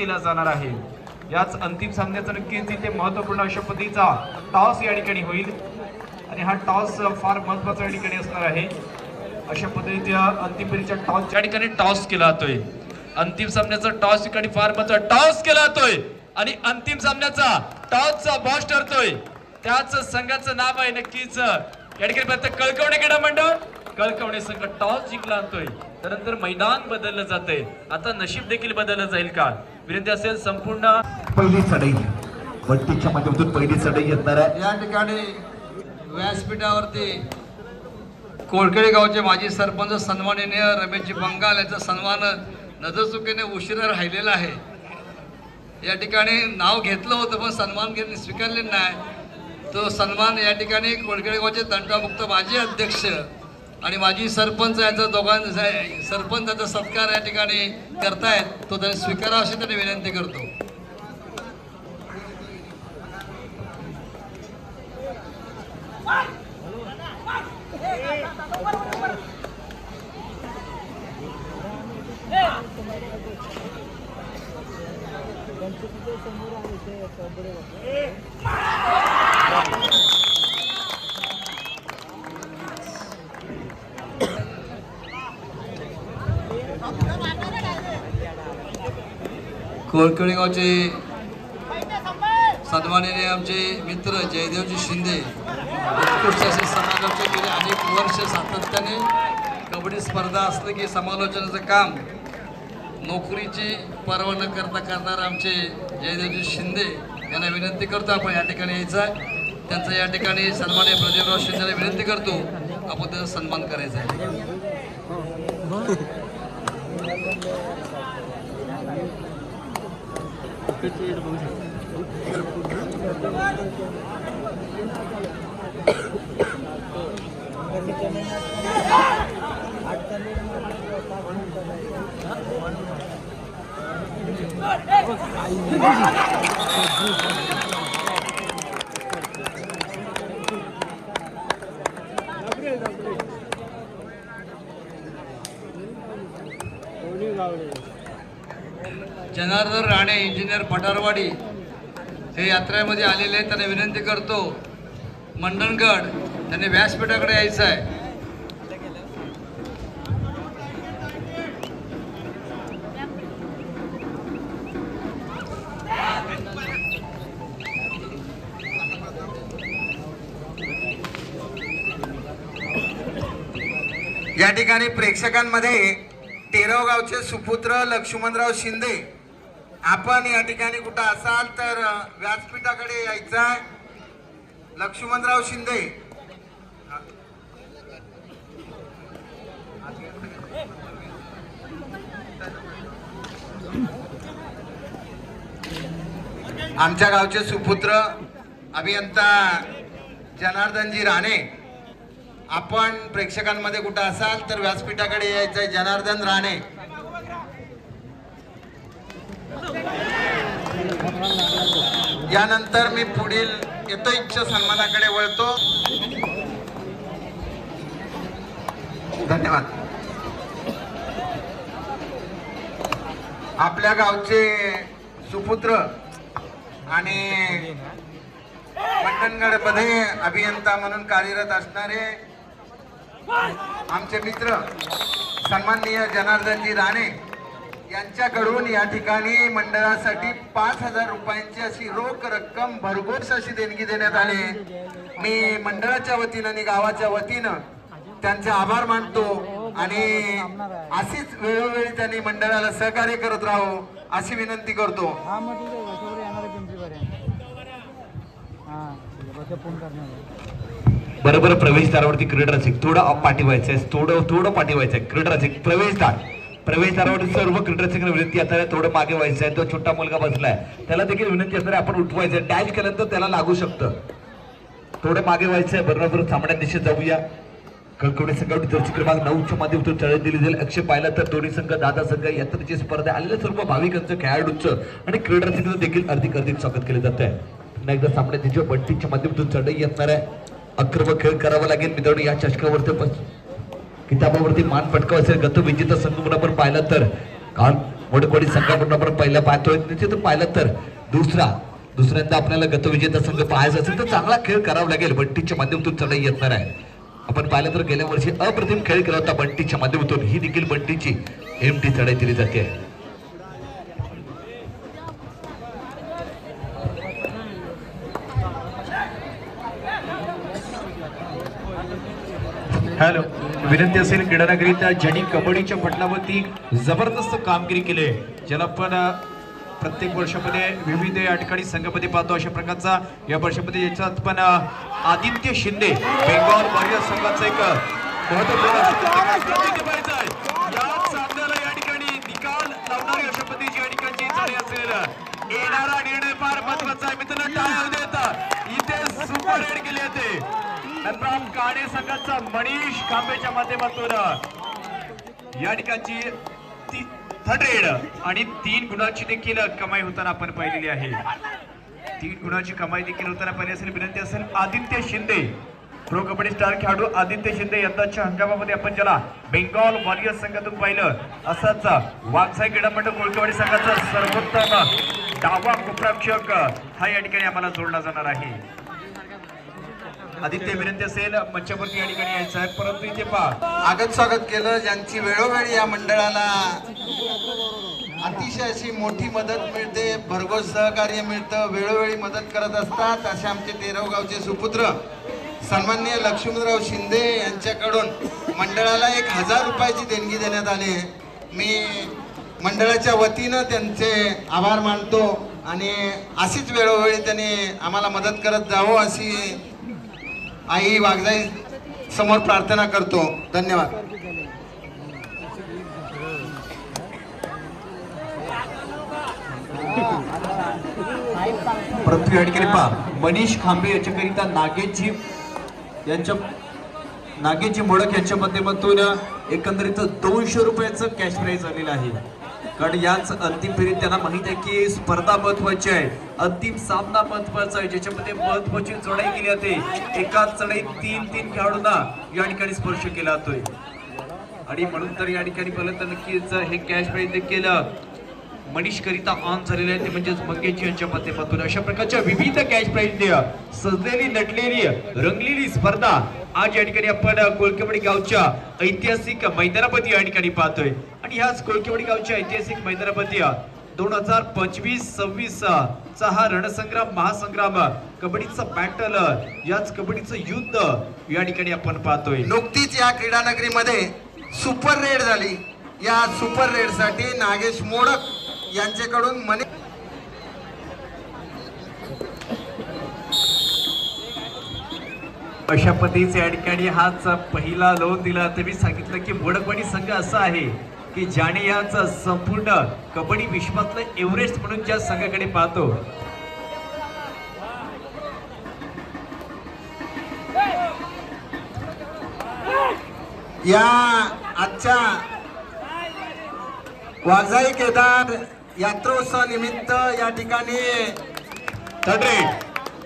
केला जाणार आहे. याच अंतिम सामन्याचा नक्कीच इथे महत्त्वपूर्ण अशा पद्धतीचा टॉस या ठिकाणी होईल. आणि हा टॉस फार महत्त्वाचा या ठिकाणी असणार आहे. अशा पद्धतीच्या अंतिम फेरीच्या टॉस या ठिकाणी टॉस केला जातोय. अंतिम सामन्याचा टॉस ठिकाणी फार महत्त्वाचा टॉस केला जातोय. आणि अंतिम सामन्याचा टॉसचा बॉस ठरतोय. त्याच संघाचं नाव आहे नक्कीच. या ठिकाणी प्रत्येक कळकवणे क्रीडा मंडळ कळकवणे संघ टॉस जिंकला आणतोय त्यानंतर मैदान बदललं जातंय. आता नशीब देखील बदललं जाईल का? विनंती असेल संपूर्ण पहिली चढाई. बट्टीच्या माध्यमातून पहिली चढाई येणार आहे. या ठिकाणी व्यासपीठावरती कोळखेडे गावचे माजी सरपंच सन्माननीय रमेशजी बंगाल यांचा सन्मान नजरचुकीने उशिरा राहिलेला आहे. या ठिकाणी नाव घेतलं होतं पण सन्मान घेणे स्वीकारले नाही. तो सन्मान या ठिकाणी कोळखेडे गावचे तंटामुक्त माजी अध्यक्ष आणि माझी सरपंच याचा दोघांचा सरपंचाचा सत्कार या ठिकाणी करतायत तो त्यांनी स्वीकारावा अशी त्यांनी विनंती करतो. कोळकळी गावचे सन्माननीय आमचे मित्र जयदेवजी शिंदे उत्कृष्ट असे समालोचक गेले अनेक वर्ष सातत्याने कबड्डी स्पर्धा असलं की समालोचनाचं काम नोकरीची पर्वा न करता करणारे आमचे जयदेवजी शिंदे यांना विनंती करतो. आपण या ठिकाणी यायचं आहे. त्यांचा या ठिकाणी सन्माननीय प्रदीपराव शिंदेला विनंती करतो. आपण त्यांचा सन्मान करायचा आहे. Gabriel, Gabriel. Janardan Rane engineer Patharwadi हे यात्रेमध्ये आलेले आहेत. त्यांना विनंती करतो मंडणगड त्यांनी व्यासपीठाकडे यायचं आहे. या ठिकाणी प्रेक्षकांमध्ये तेराव गावचे सुपुत्र लक्ष्मणराव शिंदे आपण या ठिकाणी कुठं असाल तर व्यासपीठाकडे यायचं आहे लक्ष्मणराव शिंदे. आमच्या गावचे सुपुत्र अभियंता जनार्दनजी राणे. आपण प्रेक्षकांमध्ये कुठं असाल तर व्यासपीठाकडे यायचंय जनार्दन राणे. यानंतर मी पुढील यथोइच्छ सन्मानाकडे वळतो. धन्यवाद. आपल्या गावचे सुपुत्र आणि मंडणगडमध्ये अभियंता म्हणून कार्यरत असणारे आमचे मित्र सन्माननीय जनार्दनजी राणे यांच्याकडून या ठिकाणी मंडळासाठी पाच हजार रुपयांची अशी रोख रक्कम भरघोस अशी देणगी देण्यात आली. मी मंडळाच्या वतीनं आणि गावाच्या वतीनं त्यांचे आभार मानतो आणि अशीच वेळोवेळी त्यांनी मंडळाला सहकार्य करत राहो अशी विनंती करतो. आहे. बरोबर आहे आहे. आहे प्रवेशद्वारावरती क्रीडा रसिक थोडं अप पाठी व्हायचंय थोडं थोडं पाठी व्हायचंय क्रीडा रसिक प्रवेशद्वार प्रवेशद्वारावरती सर्व क्रीडा विनंती असणार आहे थोडं मागे व्हायचं आहे तो छोटा मुलगा बसलाय. त्याला देखील विनंती असणार आहे आपण उठवायचंय डॅश केल्यानंतर त्याला लागू शकतं. थोडं मागे व्हायचं आहे बरोबर सामन्या दिशेत जाऊया. कळकवडे संघावरती जर्सी क्रमांक नऊच्या माध्यमातून चढत दिली जाईल. अक्षय पाहिलं तर दोन्ही संघ दादा संघ यात्रेची स्पर्धा आलेल्या सर्व भाविकांचं खेळाडूंचं आणि क्रीडा देखील अधिक अधिक स्वागत केलं जात आहे पुन्हा एकदा सामन्या तिच्या बंटीच्या माध्यमातून चढई येणार आहे अक्रम खेळ करावा लागेल. मित्रांनो या चषकावरती किताबावरती मान पटकाव असेल गत विजेता संघ म्हणून आपण पाहिलं तर. काल मोठकोडी संघाकडून आपण पहिला पाहतोय निश्चित पाहिलं तर. दुसरा दुसऱ्यांदा आपल्याला गतविजेता संघ पाहायचा असेल तर चांगला खेळ करावा लागेल. बंटीच्या माध्यमातून चढाई येणार आहे. आपण पाहिलं तर गेल्या वर्षी अप्रतिम खेळ केला होता बंटीच्या माध्यमातून. ही देखील बंटीची एम टी चढाई दिली जाते. हॅलो. विनंती असेल क्रीडानगरीत ज्यांनी कबड्डीच्या पटलावरती जबरदस्त कामगिरी केली आहे, ज्याला आपण प्रत्येक वर्षामध्ये विविध या ठिकाणी संघामध्ये पाहतो अशा प्रकारचा. या वर्षामध्ये याच्यात पण आदित्य शिंदे बेंगॉल वॉरियर संघाचा एक महत्त्वपूर्ण संघाचा कांबेच्या माध्यमातून या ठिकाणची थर्ड रेड आणि तीन गुणाची देखील कमाई होताना आपण पाहिलेली आहे. तीन गुणाची कमाई देखील होताना पाहिली असेल विनंती असेल आदित्य शिंदे प्रो कबड्डी स्टार खेळाडू आदित्य शिंदे यंदाच्या हंगामामध्ये आपण ज्याला बेंगॉल वॉरियर्स संघातून पाहिलं असंच वागसाई क्रीडा मंडळ कोळकेवाडी संघाचा सर्वोत्तम डावा कुप्राक्षक हा या ठिकाणी आम्हाला जोडला जाणार आहे. आदित्य विनंती असेल मंचावरती या ठिकाणी यायचं आहे परंतु इथे पहा. आगत स्वागत केलं ज्यांची वेळोवेळी या मंडळाला अतिशय अशी मोठी मदत मिळते भरघोस सहकार्य मिळतं वेळोवेळी मदत करत असतात. असे आमचे तेराव गावचे सुपुत्र सन्मान्य लक्ष्मणराव शिंदे यांच्याकडून मंडळाला एक हजार रुपयाची देणगी देण्यात आली. मी मंडळाच्या वतीनं त्यांचे आभार मानतो आणि अशीच वेळोवेळी त्यांनी आम्हाला मदत करत जावं अशी आई वागजाई समोर प्रार्थना करतो. धन्यवाद. परंतु या ठिकाणी पहा. मनीष खांबे याच्याकरिता नागेशजी यांच्या नागेशजी मोडक यांच्या माध्यमातून एकंदरीत दोनशे रुपयाचं कॅश प्राईज आलेलं आहे. कारण याच अंतिम फेरीत त्यांना माहीत आहे की स्पर्धा महत्वाची आहे. अंतिम सामना महत्त्वाचा आहे. ज्याच्यामध्ये महत्वाची चढाई केली जाते. एकाच चढाईत तीन तीन खेळाडूंना या ठिकाणी स्पर्श केला जातोय. आणि म्हणून तर या ठिकाणी पाहिलं तर नक्कीच हे कॅश प्राईज देखील मनीष करिता ऑन झालेले आहे. ते म्हणजेच मंगेश यांच्या माध्यमातून. अशा प्रकारच्या विविध कॅश प्राईज सजलेली नटलेली रंगलेली स्पर्धा आज या ठिकाणी आपण कोळकेवाडी गावच्या ऐतिहासिक मैदानापती या ठिकाणी पाहतोय. आणि ह्याच कोळकेवाडी गावच्या ऐतिहासिक मैदानापती दोन हजार पंचवीस सव्वीस चा हा रणसंग्राम महासंग्राम कबड्डीचं बॅटल याच कबड्डीचं युद्ध या ठिकाणी आपण पाहतोय. नुकतीच या क्रीडा नगरीमध्ये सुपर रेड झाली. या सुपर रेडसाठी नागेश मोडक यांच्याकडून मनी अशा पद्धतीचे या ठिकाणी हाच पहिला लोन दिला. तर मी सांगितलं की मोडकवाडी संघ असा आहे की ज्याने याच संपूर्ण कबड्डी विश्वातलं एव्हरेस्ट म्हणून ज्या संघाकडे पाहतो. या आजच्या वाजाई केदार यात्रोत्सव निमित्त या ठिकाणी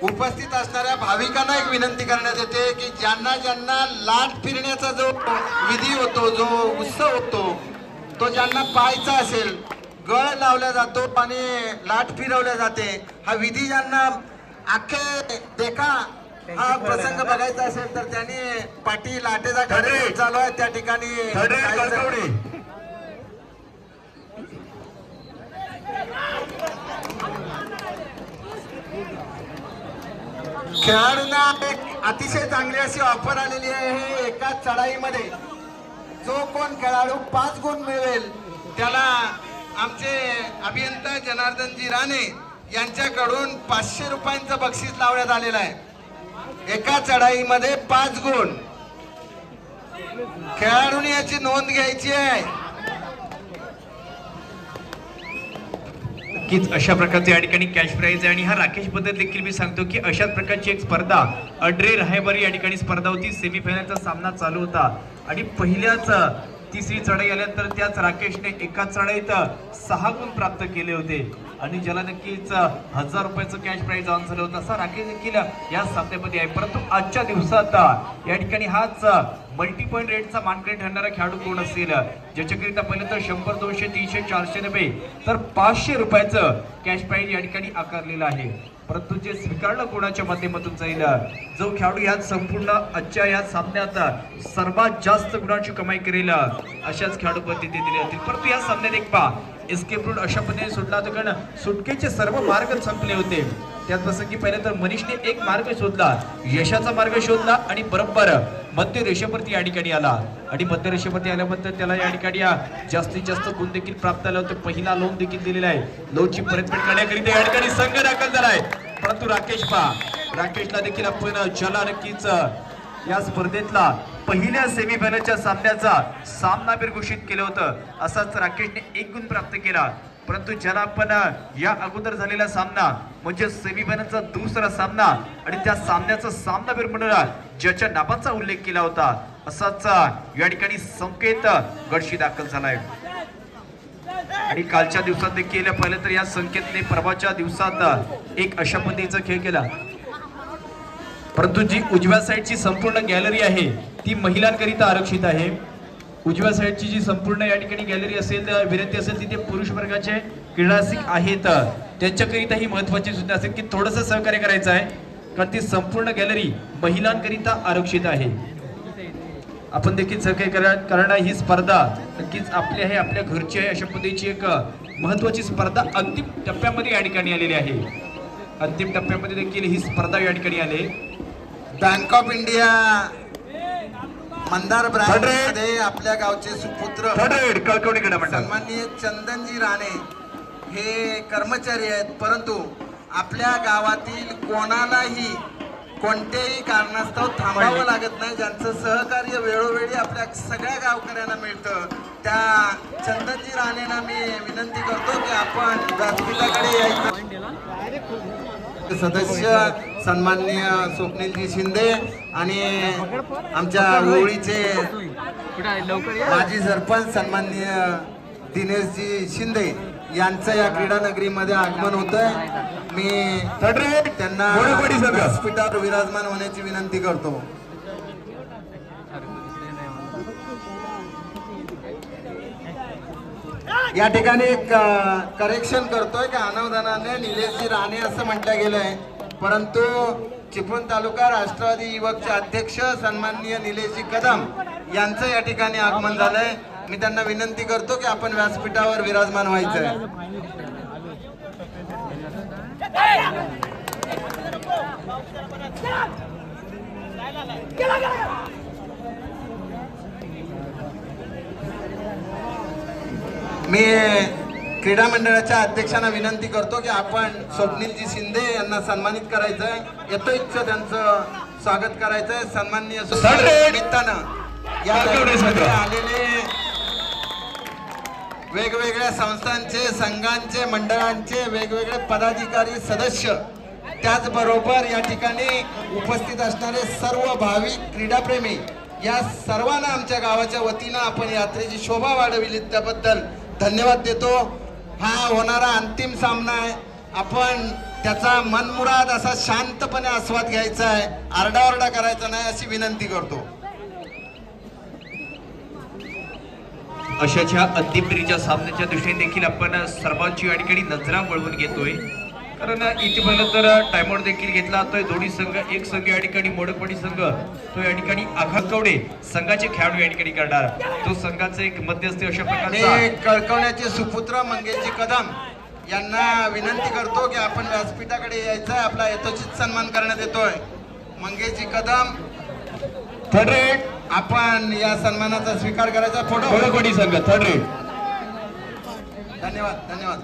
उपस्थित असणाऱ्या भाविकांना एक विनंती करण्यात येते की ज्यांना ज्यांना लाट फिरण्याचा जो विधी होतो जो उत्सव होतो तो ज्यांना पाहायचा असेल गळ लावला जातो आणि लाट फिरवल्या जाते. हा विधी ज्यांना अख्खे देखा हा प्रसंग बघायचा असेल तर त्यांनी पाठी लाटेचा चालू आहे. त्या ठिकाणी थर्ड रेड जायचं. कळकवडी खेळाडूंना एक अतिशय चांगली अशी ऑफर आलेली आहे एकाच चढाईमध्ये. जो कोण खेळाडू पाच गुण मिळेल त्याला आमचे अभियंता जनार्दनजी राणे यांच्याकडून पाचशे रुपयांचं बक्षीस लावण्यात आलेलं आहे. एका चढाईमध्ये पाच गुण. खेळाडूंनी याची नोंद घ्यायची आहे. नक्कीच अशा प्रकारचे या ठिकाणी कॅश प्राईज आहे. आणि हा राकेश देखील मी सांगतो की अशाच प्रकारची एक स्पर्धा अड्रे राहेबरी या ठिकाणी स्पर्धा होती. सेमीफायनलचा सामना चालू होता. आणि पहिल्याच तिसरी चढाई आल्यानंतर त्याच राकेशने एका चढाईत सहा गुण प्राप्त केले होते. आणि ज्याला नक्कीच हजार रुपयाचं कॅश प्राईज ऑन झालं होतं. असा राकेश देखील या सामन्यामध्ये आहे. परंतु आजच्या दिवसात या ठिकाणी हाच मल्टी पॉईंट रेटचा मानकरी ठरणारा खेळाडू कोण असेल? ज्याच्याकरिता पहिलं तर शंभर दोनशे तीनशे चारशे नव्हे तर पाचशे रुपयाचं कॅश प्राईज या ठिकाणी आकारलेलं आहे. परंतु जे स्वीकारलं कोणाच्या माध्यमातून जाईल? जो खेळाडू यात संपूर्ण आजच्या या सामन्यात सर्वात जास्त गुणांची कमाई करेल अशाच खेळाडू पद्धती दिली जातील. परंतु या सामन्यात एक पा एस्केप रूट अशा पद्धतीने सुटला होता. कारण सुटकेचे सर्व मार्ग संपले होते. त्यात प्रसंगी पहिले तर मनीषने एक मार्ग शोधला. यशाचा मार्ग शोधला आणि बरोबर मध्य रेषेवरती या ठिकाणी आला. आणि मध्य रेषेवरती आल्याबद्दल त्याला या ठिकाणी या जास्तीत जास्त गुण देखील प्राप्त झाला होता. पहिला लोन देखील दिलेला आहे. लोनची परतफेड करण्याकरिता या ठिकाणी संघ दाखल झाला आहे. परंतु राकेश पा राकेशला देखील आपण ज्याला नक्कीच या स्पर्धेतला पहिल्या सेमीफायनलच्या सामन्याचा सामनावीर घोषित केलं होतं. असाच राकेशने एक गुण प्राप्त केला. परंतु ज्याला आपण या अगोदर झालेला सामना म्हणजे सेमीफायनलचा दुसरा सामना आणि त्या सामन्याचा सामनावीर म्हणून ज्याच्या नावाचा उल्लेख केला होता असाच या ठिकाणी संकेत गडशी दाखल झालाय. आणि कालच्या दिवसात देखील पहिले तर या संकेतने परवाच्या दिवसात एक अशा पद्धतीचा खेळ केला. परंतु जी उजव्या साईडची संपूर्ण गॅलरी आहे ती महिलांकरिता आरक्षित आहे. उजव्या साईडची जी संपूर्ण या ठिकाणी गॅलरी असेल तर विनंती असेल तिथे पुरुष वर्गाचे क्रीडासिक आहेत. त्यांच्याकरिता ही महत्वाची सूचना असेल की थोडंसं सहकार्य करायचं आहे कारण ती संपूर्ण गॅलरी महिलांकरिता आरक्षित आहे. आपण देखील सहकार्य करा कारण ही स्पर्धा नक्कीच आपली आहे आपल्या घरची आहे अशा पद्धतीची एक महत्वाची स्पर्धा अंतिम टप्प्यामध्ये या ठिकाणी आलेली आहे. अंतिम टप्प्यामध्ये देखील ही स्पर्धा या ठिकाणी आली बँक ऑफ इंडिया. मंदार ब्रँडमध्ये आपल्या गावचे सुपुत्र. कळकवणीकडे म्हणतात. सन्माननीय चंदनजी राणे हे कर्मचारी आहेत. परंतु आपल्या गावातील कोणालाही कोणत्याही कारणास्तव थांबावं लागत नाही. ज्यांचं सहकार्य वेळोवेळी आपल्या सगळ्या गावकऱ्यांना मिळतं. त्या चंदनजी राणेंना मी विनंती करतो की आपण व्यासपीठाकडे यायचं. सदस्य सन्माननीय स्वप्नीलजी शिंदे आणि आमच्या होळीचे माजी सरपंच सन्माननीय दिनेशजी शिंदे यांचं या क्रीडा नगरीमध्ये आगमन होत आहे मी त्यांना. व्यासपीठावर विराजमान होण्याची विनंती करतो. या ठिकाणी एक करेक्शन करतोय की अनावधानाने निलेशजी राणे असं म्हटलं गेलंय परंतु चिपळूण तालुका राष्ट्रवादी युवकचे अध्यक्ष सन्माननीय निलेशजी कदम यांचं या ठिकाणी आगमन झालंय मी त्यांना विनंती करतो की आपण व्यासपीठावर विराजमान व्हायचंय मी क्रीडा मंडळाच्या अध्यक्षांना विनंती करतो की आपण स्वप्नीलजी शिंदे यांना सन्मानित करायचंय. यथोइच्छ त्यांचं स्वागत करायचंय. सन्माननीय. निमित्तानं या आलेले वेगवेगळ्या संस्थांचे संघांचे मंडळांचे वेगवेगळे पदाधिकारी सदस्य त्याचबरोबर या ठिकाणी उपस्थित असणारे सर्व भाविक क्रीडाप्रेमी या सर्वांना आमच्या गावाच्या वतीनं आपण यात्रेची शोभा वाढविली त्याबद्दल धन्यवाद देतो. हा होणारा अंतिम सामना आहे. आपण त्याचा मनमुराद असा शांतपणे आस्वाद घ्यायचा आहे. आरडाओरडा करायचा नाही अशी विनंती करतो. अशाच्या अंतिम फेरीच्या सामन्याच्या दृष्टीने देखील आपण सर्वांची या ठिकाणी नजरा वळवून घेतोय. कारण इथे पहिलं तर टाइमआउट देखील घेतला जातोय. दोन्ही संघ एक संघ या ठिकाणी मोडकपणी संघ तो या ठिकाणी आघात कवडे. संघाचे खेळाडू या ठिकाणी करणार. तो संघाचा एक मध्यस्थी अशा प्रकारचा. मी कळकवण्याचे सुपुत्र मंगेशजी कदम यांना विनंती करतो की आपण व्यासपीठाकडे यायचं आपला यथोचित सन्मान करण्यात येतोय. मंगेशजी कदम थर्ड रेड आपण या सन्मानाचा स्वीकार करायचा फोटो. संघ थर्ड रेड धन्यवाद धन्यवाद.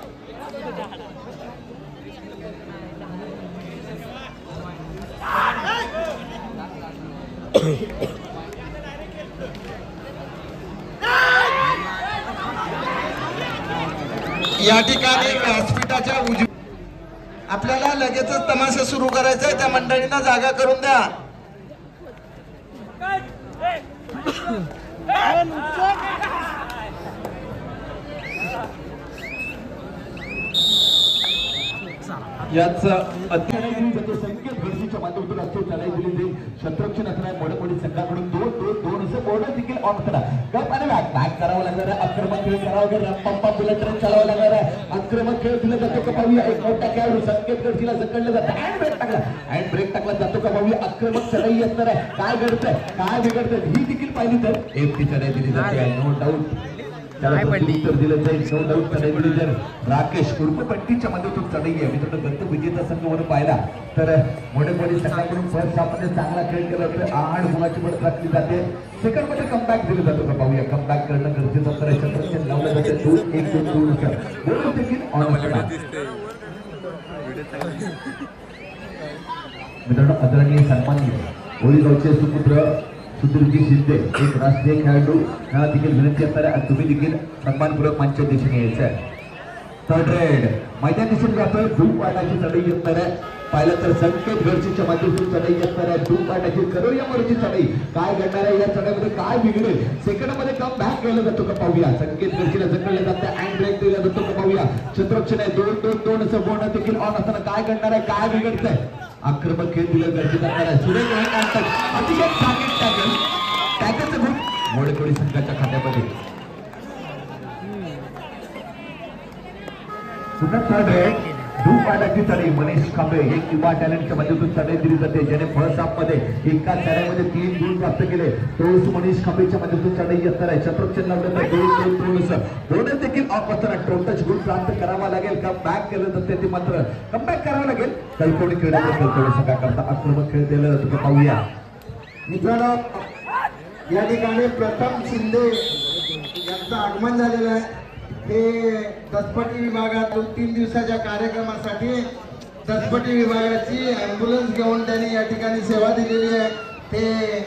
या ठिकाणी व्यासपीठाच्या उजव आपल्याला लगेचच तमाशा सुरू करायचा आहे त्या मंडळींना जागा करून द्या याच संकेत गरजेच्या माध्यमातून असतो त्याला दिली जाईल. शत्रुक्षण असणार संघाकडून दोन दोन दोन असं बोर्ड देखील ऑन करा गप आणि बॅक बॅक करावं लागणार आहे. आक्रमक खेळ करावा लागणार पंपा बुलेट ट्रेन चालवावं लागणार आहे. आक्रमक खेळ दिला जातो का पाहूया एक मोठा खेळाडू संकेत गरजीला जातं. हँड ब्रेक टाकला. हँड ब्रेक टाकला जातो का पाहूया आक्रमक चढाई असणार आहे. काय घडतंय? काय बिघडतंय? ही देखील पाहिली तर. एक ती चढाई दिली जाते. नो डाऊट त्याला उत्तर दिलं जाईल. राकेश उर्फ पट्टीच्या मध्येतून चढाई आहे मित्रांनो गंत विजेता संघ म्हणून पाहिला. तर मोठे मोठे संघाकडून फर्स्ट हाफमध्ये चांगला खेळ केला तर आठ गुणाची मदत राखली जाते. सेकंडमध्ये कमबॅक दिलं जातो का पाहूया. कमबॅक करणं गरजेचं असतं. क्षेत्रक्षण लावलं जातं. दोन एक दोन दोन देखील ऑन मित्रांनो आदरणीय सन्माननीय. ओळीगावचे सुपुत्र सुधीरजी शिंदे एक राष्ट्रीय खेळाडू ह्या देखील विनंती असणार आहे आणि तुम्ही देखील सन्मानपूर्वक मंच दिशेने यायचं आहे थर्ड रेड मैदान दिसून जातोय धूप वाटाची चढाई येणार आहे पाहिलं तर संकेत गडचीच्या माध्यमातून चढाई येणार आहे धूप वाटाची पाटाची मोरची चढाई काय घडणार आहे या चढाईमध्ये काय बिघडेल सेकंडमध्ये कम बॅक केला जातो का पाहूया संकेत गडचीला जकडलं जातं अँड ब्रेक दिला जातो का पाहूया क्षेत्ररक्षण आहे दोन दोन दोन असं बोलणं देखील ऑन असताना काय घडणार आहे काय बिघडतंय आक्रमक खेळ दिलं गरजेचं असणार सुरेश सुरेख रन अतिशय टार्गेट टाकेल टॅकलचं गुण मोडेकोडी संघाच्या खात्यामध्ये. पुन्हा थर्ड रेड धूप पाटाची मनीष खांबे हे किंवा टॅलेंटच्या माध्यमातून चढई दिली जाते ज्याने फळसमध्ये एका चढाईमध्ये तीन गुण प्राप्त केले. तोच मनीष खांबेच्या माध्यमातून चढाई येणार आहे. शत्रक्षण लावलं तर दोन दोन बोनस देखील ऑफ असताना टोटच गुण प्राप्त करावा लागेल. का बॅक केलं जाते ते मात्र कम बॅक करावं लागेल. काही कोणी खेळ कलकोडी काय करता आक्रमक खेळ दिलं तुम्ही पाहूया. मित्रांनो या ठिकाणी प्रथम शिंदे यांचं आगमन झालेलं आहे. ते दसपटी विभागात दोन तीन दिवसाच्या कार्यक्रमासाठी दसपटी विभागाची ॲम्ब्युलन्स घेऊन त्यांनी या ठिकाणी सेवा दिलेली आहे. ते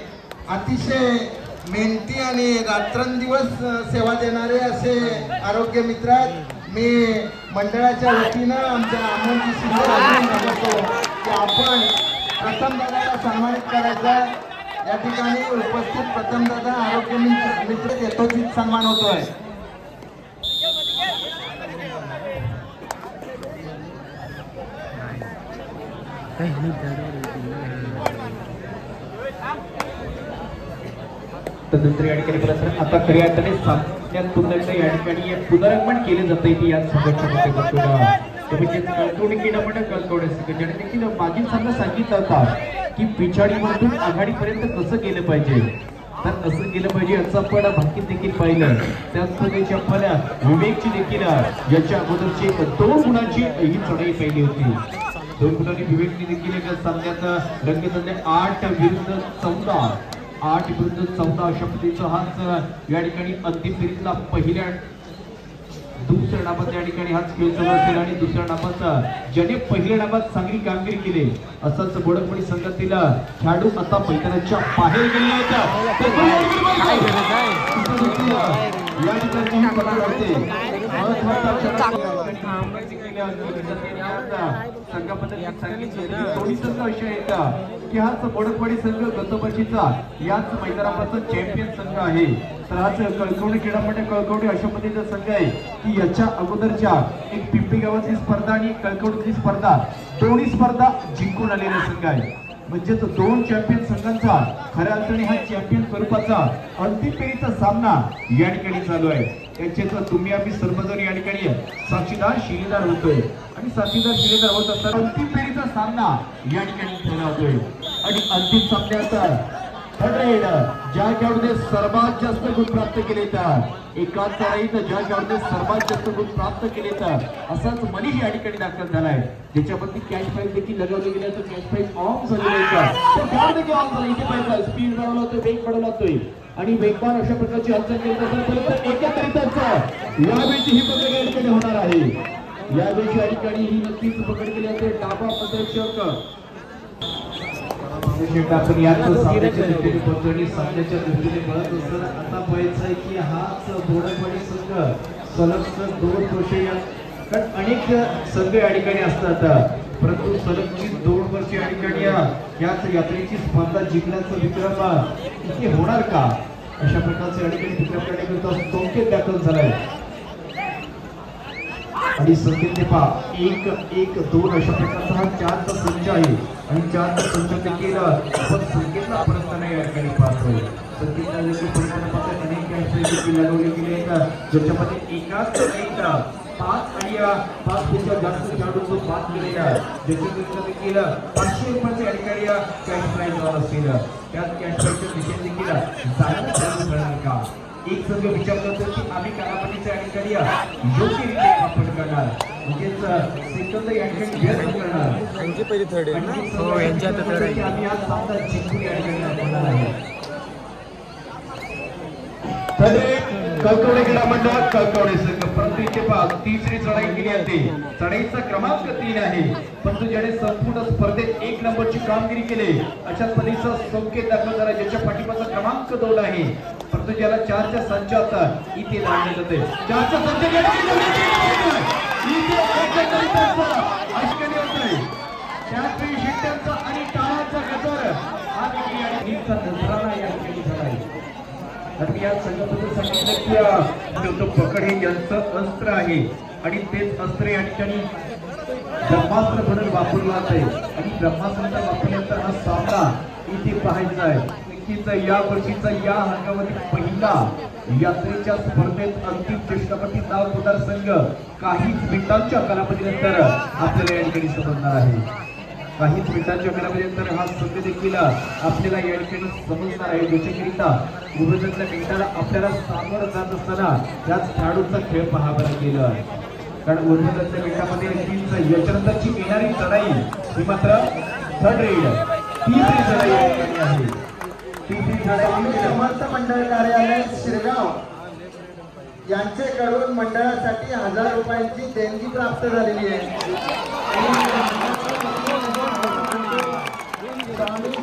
अतिशय मेहनती आणि रात्रंदिवस सेवा देणारे असे आरोग्य मित्र आहेत. मी मंडळाच्या वतीनं आमच्या अमोलजी शिंदे सांगतो की आपण प्रथम दादाला सन्मानित करायचा या ठिकाणी उपस्थित प्रथम दादा आरोग्य मित्र मित्र यथोचित सन्मान होतो आहे तदनंतर या ठिकाणी परत आता खऱ्या अर्थाने सामन्यात पुन्हा या ठिकाणी पुनरागमन केले जाते की या संघटनेमध्ये बघतो म्हणजे कळकवडी क्रीडा ज्याने देखील मागील संघ सांगितला होता की पिछाडीमधून आघाडीपर्यंत कसं गेलं पाहिजे? तर असं केलं पाहिजे याचं आपण भाकीत देखील पाहिलं. त्याचप्रमाणे आपण विवेकची देखील याच्या अगोदरची दोन गुणांची ही चढाई पाहिली होती. दोन गुणांनी विवेकने देखील एका सामन्यात रंगतंदे आठ विरुद्ध चौदा. आठ विरुद्ध चौदा अशा पद्धतीचा हाच या ठिकाणी अंतिम फेरीतला पहिल्या दुसऱ्या डाबात या ठिकाणी हाच खेळ सुरू असेल आणि दुसऱ्या डाबात ज्याने पहिल्या डाबात चांगली कामगिरी केली. असाच बोडकपडी संघातील खेळाडू आता मैदानाच्या बाहेर गेले काय गरज आहे. या ठिकाणी की हाच बोडकवाडी संघ गत याच मैदानापासून चॅम्पियन संघ आहे तर हाच कळकवडी क्रीडा कळकवडी अशा पद्धतीचा संघ आहे की याच्या अगोदरच्या एक पिंपी गावातली स्पर्धा आणि कळकवडीतली स्पर्धा दोन्ही स्पर्धा जिंकून आलेला संघ आहे. म्हणजेच दोन चॅम्पियन संघांचा खऱ्या अर्थाने हा चॅम्पियन स्वरूपाचा अंतिम फेरीचा सामना या ठिकाणी चालू आहे. त्याच्यात तुम्ही आम्ही सर्वजण या ठिकाणी साक्षीदार शिलेदार होतोय. आणि साक्षीदार शिलेदार होत असताना अंतिम फेरीचा सामना या ठिकाणी खेळला होतोय आणि अंतिम सामन्याचा थर्ड ज्या खेळाडूने सर्वात जास्त गुण प्राप्त केले तर एकाच राहील ज्या खेळाडूने सर्वात जास्त गुण प्राप्त केले तर असाच मनीष या ठिकाणी दाखल झालाय. ज्याच्यावरती कॅश प्राईज देखील लगावले गेले तर कॅश प्राईज ऑफ झालेला आहे का ऑफ झाला. इथे पाहिजे. स्पीड वाढवला होतो वेग वाढवला होतोय. आणि वेगवान अशा प्रकारची अडचण केली असेल परंतु एकत्रितच यावेळी ही पकड या ठिकाणी होणार आहे. यावेळी या ठिकाणी ही नक्कीच पकड केली जाते. डाबा पत्रक्षक आपण सामन्याच्या दृष्टीने बघतो आणि सामन्याच्या दृष्टीने बघत असताना आता पाहायचं आहे की हाच बोडकवाडी संघ. सलग दोन वर्ष या कारण अनेक संघ या ठिकाणी असतात. परंतु सलगची दोन वर्ष या ठिकाणी याच यात्रेची स्पर्धा जिंकण्याचा विक्रम इथे होणार का? अशा प्रकारचे या ठिकाणी विक्रम करण्याकरिता संकेत दाखल झालाय. आणि संकेत पहा एक एक, दोन अशा प्रकारचा हा चारचा संच आहे. आणि चारचा संच देखील आपण संकेतला परतताना या ठिकाणी पाहतोय संकेतला देखील परतताना पाहतोय अनेक कॅश देखील लढवले गेले आहेत. ज्याच्यामध्ये एकाच एक पाच आणि पाच पेक्षा जास्त खेळाडूंचं पाच केलेला आहे ज्याच्या देखील पाचशे रुपयाचे या ठिकाणी कॅश प्राईज असेल त्याच कॅश प्राईजच्या दिशेने देखील जायला खेळाडू मिळाले का? एक संघ विचार करतो की आम्ही कालावधीच्या या ठिकाणी योग्यरित्या वापर करणार. म्हणजेच सेकंद या ठिकाणी व्यर्थ करणार. त्यांची पहिली थर्ड आहे? हो आता थर्ड आहे. आम्ही आज सामना जिंकून या ठिकाणी आहे. कळकवडे क्रीडा मंडळ कळकवडे संघ. प्रत्येक पाच तिसरी चढाई केली आहे. चढाईचा क्रमांक तीन आहे. परंतु ज्याने संपूर्ण स्पर्धेत एक नंबरची कामगिरी केली अशा पद्धतीचा संकेत दाखल झाला ज्याच्या पाठिंबाचा क्रमांक दोन आहे. परंतु ज्याला चारच्या संचात इथे लावले जाते. चारच्या संच आणि टाळाचा गजर. हा देखील या टीमचा नजराणा या ठिकाणी झाला आहे आणि या संघाबद्दल सांगितलं की पकड हे यांचं अस्त्र आहे आणि तेच अस्त्र या ठिकाणी ब्रह्मास्त्र म्हणून वापरलं जात आहे आणि ब्रह्मास्त्राचा वापरल्यानंतर हा सामना इथे पाहायचा आहे. नक्कीच या वर्षीचा या हंगामातील पहिला यात्रेच्या स्पर्धेत अंतिम चेष्टापती नाव मतदारसंघ संघ काहीच मिनिटांच्या कालावधीनंतर आपल्याला या ठिकाणी समजणार आहे. काहीच मिनिटांच्या कालावधीनंतर हा संघ देखील आपल्याला या ठिकाणी समजणार आहे. ज्याच्याकरिता उमेदवाराच्या मिनिटाला आपल्याला सामोरं जात असताना त्याच खेळाडूचा खेळ पाहावा लागेल कारण गुरुजनच्या मिनिटामध्ये नक्कीच याच्यानंतरची येणारी चढाई ही मात्र थर्ड रेड तिसरी चढाई या ठिकाणी आहे तिसरी चढाई समर्थ मंडळ कार्यालय शिरगाव. यांचेकडून मंडळासाठी हजार रुपयांची देणगी प्राप्त झालेली आहे स्वामी समर्थ मंडळ कार्यालय शिरगाव यांच्याकडून देणगी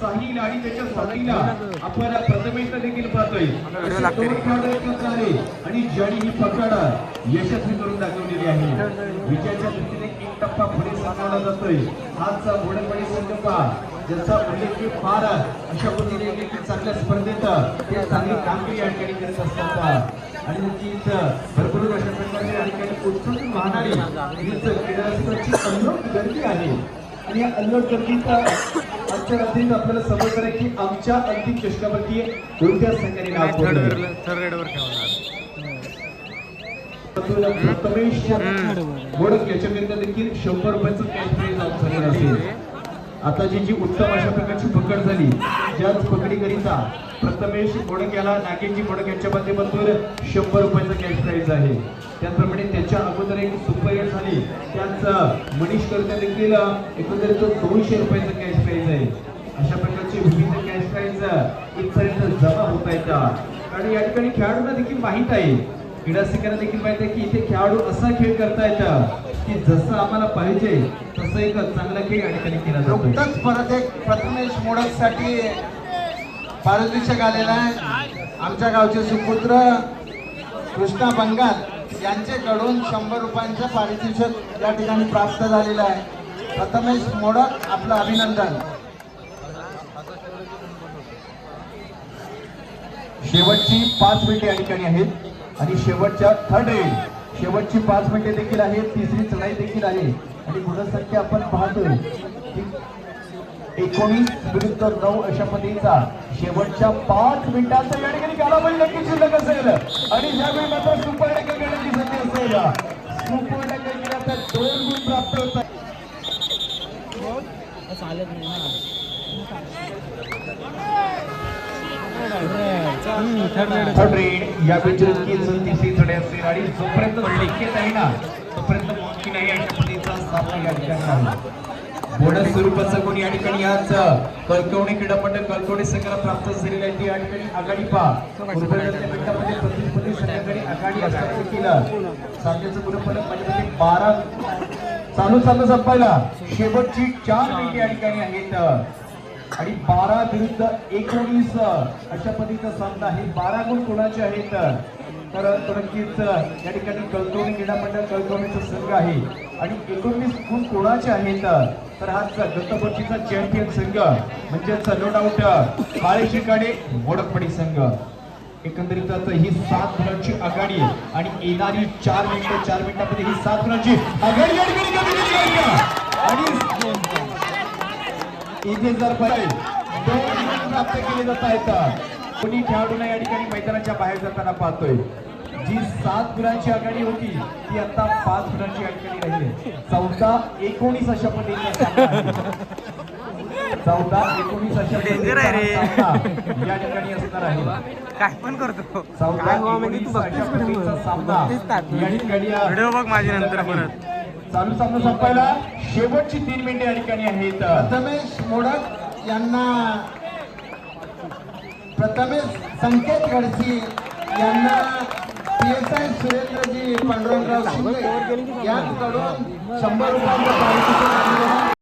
साहिल आणि त्याच्या साथीला आपण प्रथमेशला देखील पाहतोय. आणि ज्याने ही पकड यशस्वी करून दाखवलेली आहे. विजयाच्या दृष्टीने एक टप्पा पुढे साकारला जातोय. हाच घोडपडी संकल्प ज्याचा उल्लेख फार अशा पद्धतीने चांगल्या स्पर्धेत ते चांगली कामगिरी या ठिकाणी करत असतात. आणि नक्कीच भरपूर अशा प्रकारचे या ठिकाणी उत्सव वाहणारी हीच अल्लोट गर्दी आहे. आणि या अल्लोट गर्दीत आजच्या रात्रीत आपल्याला समजणार आहे की आमच्या अंतिम चषकावरती कोणत्या संघाने नाव प्रथमेश मोडक याच्याकरिता देखील शंभर रुपयाचं कॅश प्राईज झालेलं असेल आता जी जी उत्तम अशा प्रकारची पकड झाली ज्याच पकडीकरिता प्रथमेश मोडक याला नागेशजी मोडक यांच्या माध्यमातून शंभर रुपयाचं कॅश प्राईज आहे. त्याचप्रमाणे त्याच्या अगोदर एक सुपर हिट झाली. त्याच मनीष करता देखील एकंदरीत दोनशे रुपयाचं कॅश प्राईज आहे अशा प्रकारचे विविध कॅश प्राईज इथपर्यंत जमा होत आहेत. कारण या ठिकाणी खेळाडूंना देखील माहीत आहे. क्रीडासिकांना देखील माहीत आहे की इथे खेळाडू असा खेळ करतायत की जसं आम्हाला पाहिजे तसं एक चांगला खेळ या ठिकाणी केला जातो नुकतंच परत एक प्रथमेश मोडकसाठी पारितोषिक आलेला आहे. आमच्या गावचे सुपुत्र कृष्णा बंगाल यांच्याकडून शंभर रुपयांचं पारितोषिक या ठिकाणी प्राप्त झालेलं आहे. प्रथमेश मोडक आपलं अभिनंदन. शेवटची पाच मिनिटे या ठिकाणी आहेत. आणि शेवटच्या थर्ड रेड शेवटची पाच मिनिटे देखील आहेत. तिसरी चढाई देखील आहे. आणि गुणसंख्या आपण पाहतोय एकोणीस विरुद्ध नऊ अशा पद्धतीचा शेवटच्या पाच मिनिटाचा या ठिकाणी कालावधी नक्की शिल्लक असेल. आणि यावेळी मात्र सुपर टक्के घेण्याची संधी असेल सुपर टक्के घेण्याचा दोन गुण प्राप्त होत आहेत. चालत नाही ना थर्ड रेड या तिसरी आणि जोपर्यंत आहे ना तोपर्यंत मोठी नाही अशा पद्धतीचा सामना या ठिकाणी बोनस स्वरूपाचा कोणी या ठिकाणी आज कळकवणी क्रीडापट कळकवणी संघाला प्राप्त झालेला आहे ती या ठिकाणी आघाडी पहा उर्वरित प्रतिस्पर्धी संघाकडे आघाडी असताना देखील सामन्याचं गुणफलक बारा चालू चालू संपायला शेवटची चार मिनिटे या ठिकाणी आहेत. आणि बारा विरुद्ध एकोणीस अशा पद्धतीचा सामना आहे. बारा गुण कोणाचे आहेत? तर नक्कीच या ठिकाणी कळकवणी क्रीडा मंडळ कळकवणीचा संघ आहे. आणि एकोणवीस गुण कोणाचे आहेत? तर हाच दत्तपक्षीचा चॅम्पियन संघ म्हणजेच नो डाऊट काळे शिकाडे मोडकपडी संघ. एकंदरीतच ही सात गुणांची आघाडी आणि येणारी चार मिनिटं चार मिनिटांमध्ये ही सात गुणांची आघाडी आणि इथे जर प्राप्त केले जात आहेत कोणी खेळाडूंना या ठिकाणी मैदानाच्या बाहेर जाताना पाहतोय जी सात गुणांची आघाडी होती ती आता पाच गुणांची ठिकाणी राहिली चौदा एकोणीस अशा पद्धतीने. चौदा एकोणीस अशा पद्धतीचा सामना या ठिकाणी असणार आहे काय पण करतो चौदा म्हणजे एकोणीस अशा पद्धतीचा. सामना बघतेस का? या ठिकाणी व्हिडिओ बघ माझी नंतर परत. चालू सामना संपायला. शेवटची तीन मिनिटे या ठिकाणी आहेत. प्रथमेश मोडक यांना प्रथमेश संकेत गडसी यांना P S I Surendraji Pandurangrao Shinde. यांकडून शंभर रुपयांचं पारितोषिक